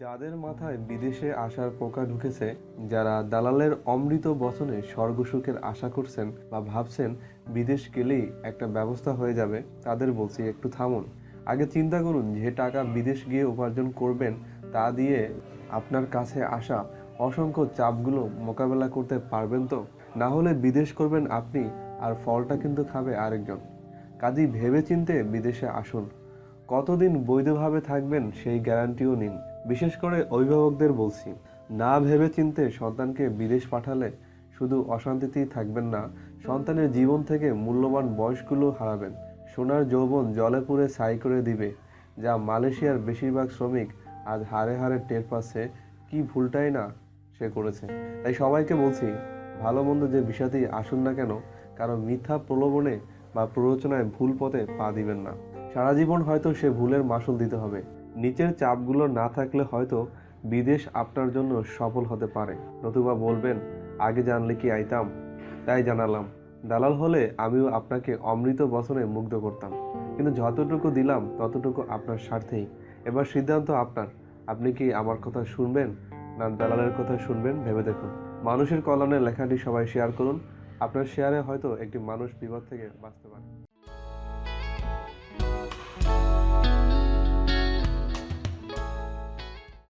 যাদের মাথায় বিদেশে আসার পোকা ঢুকেছে, যারা দালালের অমৃত বচনে স্বর্গসুখের আশা করছেন বা ভাবছেন বিদেশ গেলেই একটা ব্যবস্থা হয়ে যাবে, তাদের বলছি একটু থামুন। আগে চিন্তা করুন যে টাকা বিদেশ গিয়ে উপার্জন করবেন, তা দিয়ে আপনার কাছে আসা অসংখ্য চাপগুলো মোকাবেলা করতে পারবেন তো? না হলে বিদেশ করবেন আপনি, আর ফলটা কিন্তু খাবে আরেকজন। কাজেই ভেবেচিন্তে বিদেশে আসুন। কতদিন বৈধভাবে থাকবেন সেই গ্যারান্টিও নিন। বিশেষ করে অভিভাবকদের বলছি, না ভেবে চিনতে সন্তানকে বিদেশ পাঠালে শুধু অশান্তিতেই থাকবেন না, সন্তানের জীবন থেকে মূল্যবান বয়সগুলো হারাবেন। সোনার যৌবন জলে পুড়ে ছাই করে দিবে, যা মালয়েশিয়ার বেশিরভাগ শ্রমিক আজ হারে হারে টের পাচ্ছে, কি ভুলটাই না সে করেছে। তাই সবাইকে বলছি, ভালো মন্দ যে বিষয়তেই আসুন না কেন কারণ মিথ্যা প্রলোভনে বা প্ররোচনায় ভুল পথে পা দিবেন না। সারা জীবন হয়তো সে ভুলের মাসুল দিতে হবে। নিচের চাপগুলো না থাকলে হয়তো বিদেশ আপনার জন্য সফল হতে পারে। নতুবা বলবেন, আগে জানলে কি আইতাম? তাই জানালাম। দালাল হলে আমিও আপনাকে অমৃত বচনে মুগ্ধ করতাম। কিন্তু যতটুকু দিলাম, ততটুকু আপনার স্বার্থেই। এবার সিদ্ধান্ত আপনার। আপনি কি আমার কথা শুনবেন? না, দালালের কথা শুনবেন? ভেবে দেখুন। মানুষের কল্যাণে লেখাটি সবাই শেয়ার করুন। আপনার শেয়ারে হয়তো একটি মানুষ বিপদ থেকে বাঁচতে পারে।